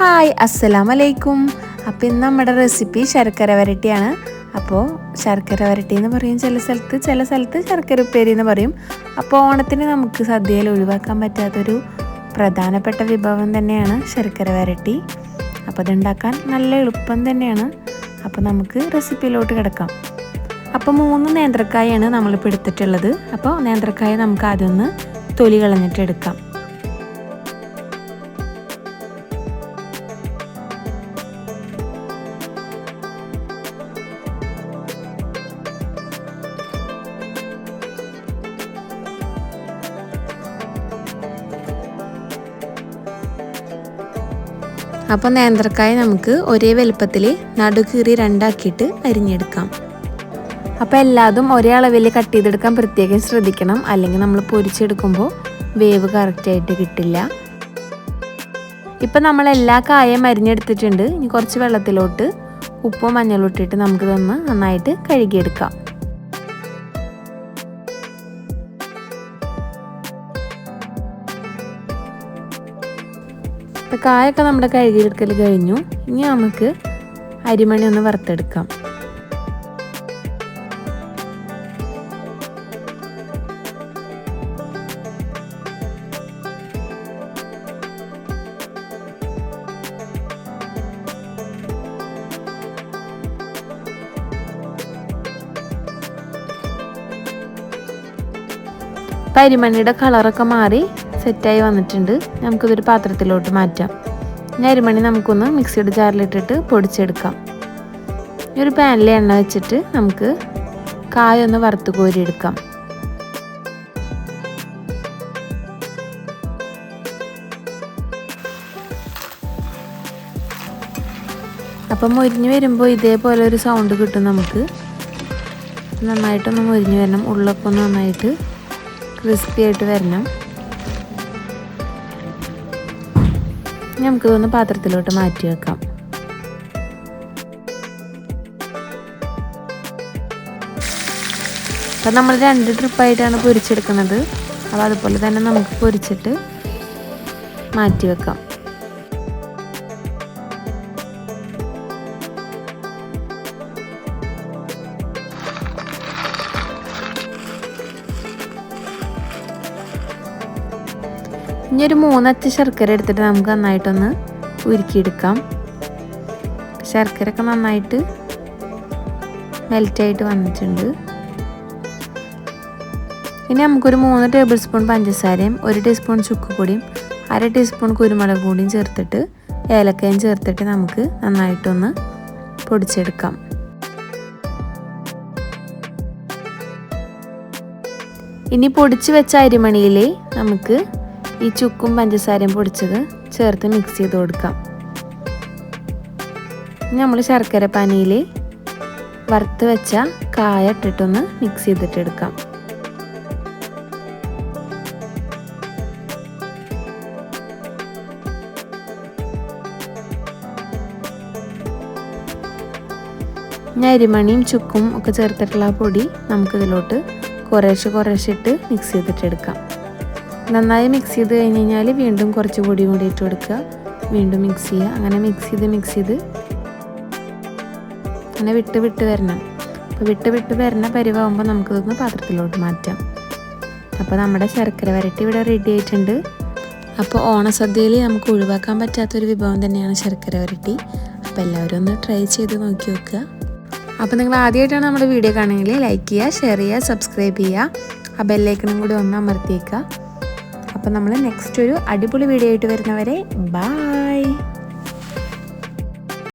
Hi അസ്സലാം അലൈക്കും അപ്പോൾ ഇന്ന് നമ്മുടെ റെസിപ്പി ശർക്കര വരട്ടിയാണ്. അപ്പോൾ ശർക്കര വരട്ടി എന്ന് പറയും ചില സ്ഥലത്ത് ചില സ്ഥലത്ത് ശർക്കര ഉപ്പേരി എന്ന് പറയും. അപ്പോൾ ഓണത്തിന് നമുക്ക് സദ്യയിൽ ഒഴിവാക്കാൻ പറ്റാത്തൊരു പ്രധാനപ്പെട്ട വിഭവം തന്നെയാണ് ശർക്കര വരട്ടി. അപ്പോൾ അതുണ്ടാക്കാൻ നല്ല എളുപ്പം തന്നെയാണ്. അപ്പോൾ നമുക്ക് റെസിപ്പിയിലോട്ട് കിടക്കാം. അപ്പോൾ മൂന്ന് നേന്ത്രക്കായാണ് നമ്മളിപ്പോൾ എടുത്തിട്ടുള്ളത്. അപ്പോൾ നേന്ത്രക്കായ നമുക്ക് ആദ്യം ഒന്ന് തൊലി കളഞ്ഞിട്ട് എടുക്കാം. അപ്പോൾ നേന്ത്രക്കായ നമുക്ക് ഒരേ വലുപ്പത്തിൽ നടുക്കീറി രണ്ടാക്കിയിട്ട് അരിഞ്ഞെടുക്കാം. അപ്പോൾ എല്ലാതും ഒരേ അളവിൽ കട്ട് ചെയ്തെടുക്കാൻ പ്രത്യേകം ശ്രദ്ധിക്കണം. അല്ലെങ്കിൽ നമ്മൾ പൊരിച്ചെടുക്കുമ്പോൾ വേവ് കറക്റ്റായിട്ട് കിട്ടില്ല. ഇപ്പം നമ്മൾ എല്ലാ കായം അരിഞ്ഞെടുത്തിട്ടുണ്ട്. ഇനി കുറച്ച് വെള്ളത്തിലോട്ട് ഉപ്പും മഞ്ഞളും ഇട്ടിട്ട് നമുക്കിതൊന്ന് നന്നായിട്ട് കഴുകിയെടുക്കാം. ഇപ്പം കായൊക്കെ നമ്മുടെ കഴുകിയെടുക്കൽ കഴിഞ്ഞു. ഇനി നമുക്ക് അരിമണി ഒന്ന് വറുത്തെടുക്കാം. അരിമണിയുടെ കളറൊക്കെ മാറി. സെറ്റായി വന്നിട്ടുണ്ട്. നമുക്കിതൊരു പാത്രത്തിലോട്ട് മാറ്റാം. ഇനി അരിമണി നമുക്കൊന്ന് മിക്സിയുടെ ജാറിലിട്ടിട്ട് പൊടിച്ചെടുക്കാം. ഈ ഒരു പാനിൽ എണ്ണ വെച്ചിട്ട് നമുക്ക് കായ ഒന്ന് വറുത്ത് കോരിയെടുക്കാം. അപ്പം മൊരിഞ്ഞ് വരുമ്പോൾ ഇതേപോലെ ഒരു സൗണ്ട് കിട്ടും നമുക്ക്. നന്നായിട്ടൊന്ന് മൊരിഞ്ഞ് വരണം. ഉള്ളൊക്കെ നന്നായിട്ട് ക്രിസ്പി ആയിട്ട് വരണം. നമുക്കിതൊന്ന് പാത്രത്തിലോട്ട് മാറ്റി വെക്കാം. അപ്പം നമ്മൾ രണ്ട് ട്രിപ്പായിട്ടാണ് പൊരിച്ചെടുക്കുന്നത്. അപ്പോൾ അതുപോലെ തന്നെ നമുക്ക് പൊരിച്ചിട്ട് മാറ്റി വെക്കാം. ഇനി ഒരു മൂന്നച്ച് ശർക്കര എടുത്തിട്ട് നമുക്ക് നന്നായിട്ടൊന്ന് ഉരുക്കിയെടുക്കാം. ശർക്കര ഒക്കെ നന്നായിട്ട് മെൽറ്റായിട്ട് വന്നിട്ടുണ്ട്. ഇനി നമുക്കൊരു മൂന്ന് ടേബിൾ സ്പൂൺ പഞ്ചസാരയും ഒരു ടീസ്പൂൺ ചുക്ക് പൊടിയും അര ടീസ്പൂൺ കുരുമുളക് പൊടിയും ചേർത്തിട്ട് ഏലക്കയും ചേർത്തിട്ട് നമുക്ക് നന്നായിട്ടൊന്ന് പൊടിച്ചെടുക്കാം. ഇനി പൊടിച്ച് വെച്ച അരിമണിയിലേ നമുക്ക് ഈ ചുക്കും പഞ്ചസാരയും പൊടിച്ചത് ചേർത്ത് മിക്സ് ചെയ്ത് കൊടുക്കാം. നമ്മൾ ശർക്കര പനിയിൽ വറുത്ത് വെച്ച കായ ഇട്ടിട്ടൊന്ന് മിക്സ് ചെയ്തിട്ടെടുക്കാം ഞാൻ അരിമണിയും ചുക്കും ഒക്കെ ചേർത്തിട്ടുള്ള പൊടി നമുക്കിതിലോട്ട് കുറേശ്ശെ കുറേശ്ശെ ഇട്ട് മിക്സ് ചെയ്തിട്ടെടുക്കാം നന്നായി മിക്സ് ചെയ്ത് കഴിഞ്ഞ് കഴിഞ്ഞാൽ വീണ്ടും കുറച്ച് പൊടി കൂടി ഇട്ട് കൊടുക്കുക. വീണ്ടും മിക്സ് ചെയ്യുക. അങ്ങനെ മിക്സ് ചെയ്ത് മിക്സ് ചെയ്ത് അങ്ങനെ വിട്ട് വിട്ട് വരണം. അപ്പോൾ വിട്ട് വിട്ട് വരുന്ന പരിവാകുമ്പോൾ നമുക്കിതൊന്ന് പാത്രത്തിലോട്ട് മാറ്റാം. അപ്പോൾ നമ്മുടെ ശർക്കര വരട്ടി ഇവിടെ റെഡി ആയിട്ടുണ്ട്. അപ്പോൾ ഓണസദ്യയിൽ നമുക്ക് ഒഴിവാക്കാൻ പറ്റാത്തൊരു വിഭവം തന്നെയാണ് ശർക്കര വരട്ടി. അപ്പോൾ എല്ലാവരും ഒന്ന് ട്രൈ ചെയ്ത് നോക്കി നോക്കുക അപ്പോൾ നിങ്ങൾ ആദ്യമായിട്ടാണ് നമ്മുടെ വീഡിയോ കാണുമെങ്കിൽ ലൈക്ക് ചെയ്യുക ഷെയർ ചെയ്യുക സബ്സ്ക്രൈബ് ചെയ്യുക. ആ ബെല്ലൈക്കണും കൂടി ഒന്ന് അമർത്തിയേക്കുക. അപ്പോൾ നമ്മൾ നെക്സ്റ്റ് ഒരു അടിപൊളി വീഡിയോ ആയിട്ട് വരുന്നവരെ ബായ്